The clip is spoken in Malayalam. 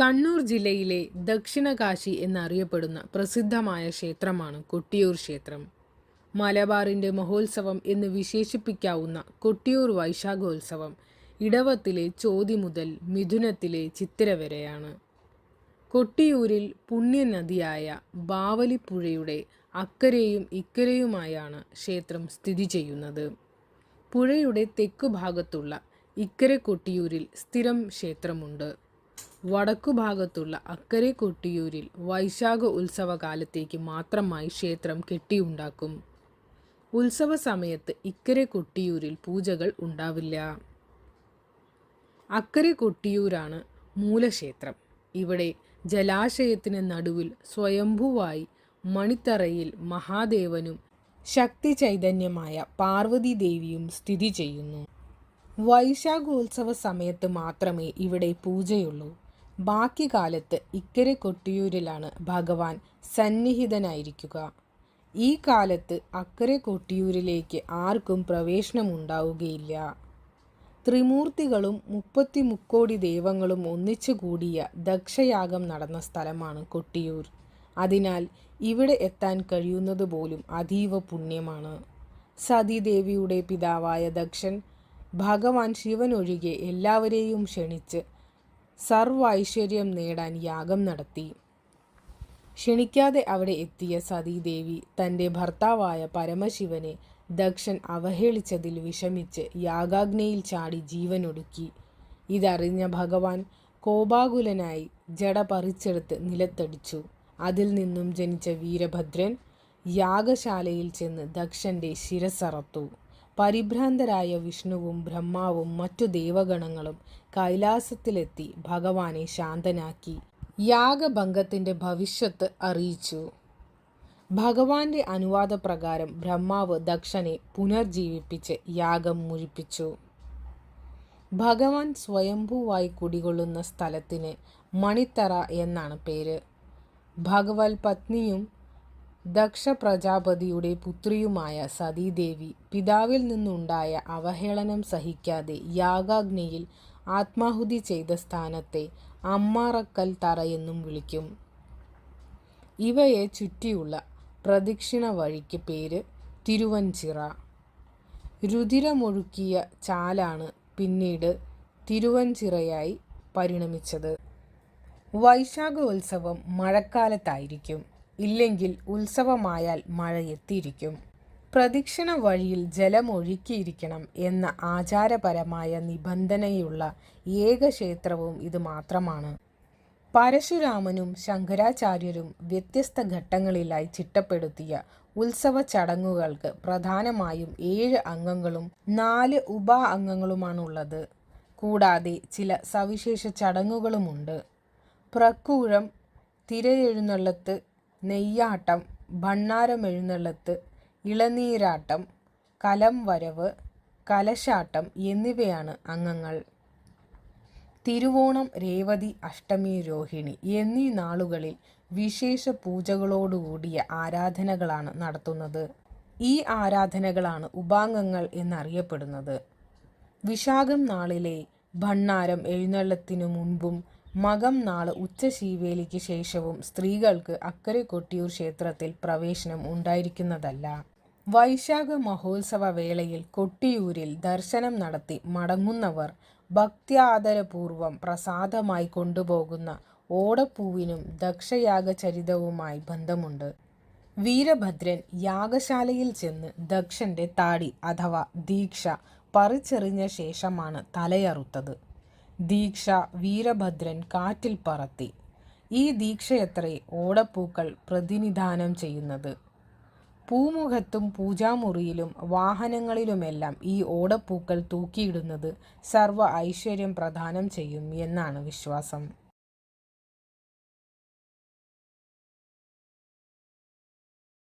കണ്ണൂർ ജില്ലയിലെ ദക്ഷിണകാശി എന്നറിയപ്പെടുന്ന പ്രസിദ്ധമായ ക്ഷേത്രമാണ് കൊട്ടിയൂർ ക്ഷേത്രം. മലബാറിന്റെ മഹോത്സവം എന്ന് വിശേഷിപ്പിക്കാവുന്ന കൊട്ടിയൂർ വൈശാഖോത്സവം ഇടവത്തിലെ ചോതി മുതൽ മിഥുനത്തിലെ ചിത്തിര വരെയാണ്. കൊട്ടിയൂരിൽ പുണ്യനദിയായ ബാവലിപ്പുഴയുടെ അക്കരെയും ഇക്കരെയുമായാണ് ക്ഷേത്രം സ്ഥിതി ചെയ്യുന്നത്. പുഴയുടെ തെക്കു ഭാഗത്തുള്ള ഇക്കര കൊട്ടിയൂരിൽ സ്ഥിരം ക്ഷേത്രമുണ്ട്. വടക്കുഭാഗത്തുള്ള അക്കരെ കൊട്ടിയൂരിൽ വൈശാഖ ഉത്സവകാലത്തേക്ക് മാത്രമായി ക്ഷേത്രം കെട്ടിയുണ്ടാക്കും. ഉത്സവ സമയത്ത് ഇക്കരെ കൊട്ടിയൂരിൽ പൂജകൾ ഉണ്ടാവില്ല. അക്കരെ കൊട്ടിയൂരാണ് മൂലക്ഷേത്രം. ഇവിടെ ജലാശയത്തിന് നടുവിൽ സ്വയംഭുവായി മണിത്തറയിൽ മഹാദേവനും ശക്തി ചൈതന്യമായ പാർവതി ദേവിയും സ്ഥിതി ചെയ്യുന്നു. വൈശാഖോത്സവ സമയത്ത് മാത്രമേ ഇവിടെ പൂജയുള്ളൂ. ബാക്കി കാലത്ത് ഇക്കരെ കൊട്ടിയൂരിലാണ് ഭഗവാൻ സന്നിഹിതനായിരിക്കുക. ഈ കാലത്ത് അക്കരെ കൊട്ടിയൂരിലേക്ക് ആർക്കും പ്രവേശനമുണ്ടാവുകയില്ല. ത്രിമൂർത്തികളും മുപ്പത്തി മുക്കോടി ദൈവങ്ങളും ഒന്നിച്ചു കൂടിയ ദക്ഷയാഗം നടന്ന സ്ഥലമാണ് കൊട്ടിയൂർ. അതിനാൽ ഇവിടെ എത്താൻ കഴിയുന്നത് പോലും അതീവ പുണ്യമാണ്. സതീദേവിയുടെ പിതാവായ ദക്ഷൻ ഭഗവാൻ ശിവനൊഴികെ എല്ലാവരെയും ക്ഷണിച്ച് സർവ ഐശ്വര്യം നേടാൻ യാഗം നടത്തി. ക്ഷണിക്കാതെ അവിടെ എത്തിയ സതീദേവി തന്റെ ഭർത്താവായ പരമശിവനെ ദക്ഷൻ അവഹേളിച്ചതിൽ വിഷമിച്ച് യാഗാഗ്നിയിൽ ചാടി ജീവനൊടുക്കി. ഇതറിഞ്ഞ ഭഗവാൻ കോപാകുലനായി ജട പറിച്ചെടുത്ത് നിലത്തടിച്ചു. അതിൽ നിന്നും ജനിച്ച വീരഭദ്രൻ യാഗശാലയിൽ ചെന്ന് ദക്ഷന്റെ ശിരസറത്തു പരിഭ്രാന്തരായ വിഷ്ണുവും ബ്രഹ്മാവും മറ്റു ദേവഗണങ്ങളും കൈലാസത്തിലെത്തി ഭഗവാനെ ശാന്തനാക്കി. യാഗഭംഗത്തിന്റെ ഭവിഷ്യത്ത് അറിയിച്ചു. ഭഗവാന്റെ അനുവാദപ്രകാരം ബ്രഹ്മാവ് ദക്ഷനെ പുനർജീവിപ്പിച്ച് യാഗം മുഴിപ്പിച്ചു. ഭഗവാൻ സ്വയംഭൂവായി കുടികൊള്ളുന്ന സ്ഥലത്തിന് മണിത്തറ എന്നാണ് പേര്. ഭഗവത് പത്നിയും ദക്ഷ പ്രജാപതിയുടെ പുത്രിയുമായ സതീദേവി പിതാവിൽ നിന്നുണ്ടായ അവഹേളനം സഹിക്കാതെ യാഗാഗ്നിയിൽ ആത്മാഹുതി ചെയ്ത സ്ഥാനത്തെ അമ്മാറക്കൽ തറയെന്നും വിളിക്കും. ഇവയെ ചുറ്റിയുള്ള പ്രദക്ഷിണ വഴിക്ക് പേര് തിരുവഞ്ചിറ. രുതിരമൊഴുക്കിയ ചാലാണ് പിന്നീട് തിരുവഞ്ചിറയായി പരിണമിച്ചത്. വൈശാഖോത്സവം മഴക്കാലത്തായിരിക്കും. ഇല്ലെങ്കിൽ ഉത്സവമായാൽ മഴ എത്തിയിരിക്കും. പ്രദക്ഷിണ വഴിയിൽ ജലമൊഴുക്കിയിരിക്കണം എന്ന ആചാരപരമായ നിബന്ധനയുള്ള ഏക ക്ഷേത്രവും ഇത് മാത്രമാണ്. പരശുരാമനും ശങ്കരാചാര്യരും വ്യത്യസ്ത ഘട്ടങ്ങളിലായി ചിട്ടപ്പെടുത്തിയ ഉത്സവ ചടങ്ങുകൾക്ക് പ്രധാനമായും ഏഴ് അംഗങ്ങളും നാല് ഉപ അംഗങ്ങളുമാണുള്ളത്. കൂടാതെ ചില സവിശേഷ ചടങ്ങുകളുമുണ്ട്. പ്രക്കൂഴം തിരയെഴുന്നള്ളത്ത് നെയ്യാട്ടം ഭണ്ണാരമെഴുന്നള്ളത്ത് ഇളനീരാട്ടം കലം വരവ് കലശാട്ടം എന്നിവയാണ് അംഗങ്ങൾ. തിരുവോണം രേവതി അഷ്ടമി രോഹിണി എന്നീ നാളുകളിൽ വിശേഷ പൂജകളോടുകൂടിയ ആരാധനകളാണ് നടത്തുന്നത്. ഈ ആരാധനകളാണ് ഉപാംഗങ്ങൾ എന്നറിയപ്പെടുന്നത്. വിശാഖം നാളിലെ ഭണ്ണാരം എഴുന്നള്ളത്തിനു മുൻപും മകം നാൾ ഉച്ചശീവേലിക്ക് ശേഷവും സ്ത്രീകൾക്ക് അക്കരെ കൊട്ടിയൂർ ക്ഷേത്രത്തിൽ പ്രവേശനം ഉണ്ടായിരിക്കുന്നതല്ല. വൈശാഖ മഹോത്സവ വേളയിൽ കൊട്ടിയൂരിൽ ദർശനം നടത്തി മടങ്ങുന്നവർ ഭക്ത്യാദരപൂർവം പ്രസാദമായി കൊണ്ടുപോകുന്ന ഓടപ്പൂവിനും ദക്ഷയാഗ ചരിതവുമായി ബന്ധമുണ്ട്. വീരഭദ്രൻ യാഗശാലയിൽ ചെന്ന് ദക്ഷന്റെ താടി അഥവാ ദീക്ഷ പറിച്ചെറിഞ്ഞ ശേഷമാണ് തലയറുത്തത്. ദീക്ഷ വീരഭദ്രൻ കാറ്റിൽ പറത്തി. ഈ ദീക്ഷയത്രേ ഓടപ്പൂക്കൾ പ്രതിനിധാനം ചെയ്യുന്നത്. പൂമുഖത്തും പൂജാമുറിയിലും വാഹനങ്ങളിലുമെല്ലാം ഈ ഓടപ്പൂക്കൾ തൂക്കിയിടുന്നത് സർവ ഐശ്വര്യം പ്രദാനം ചെയ്യും എന്നാണ് വിശ്വാസം.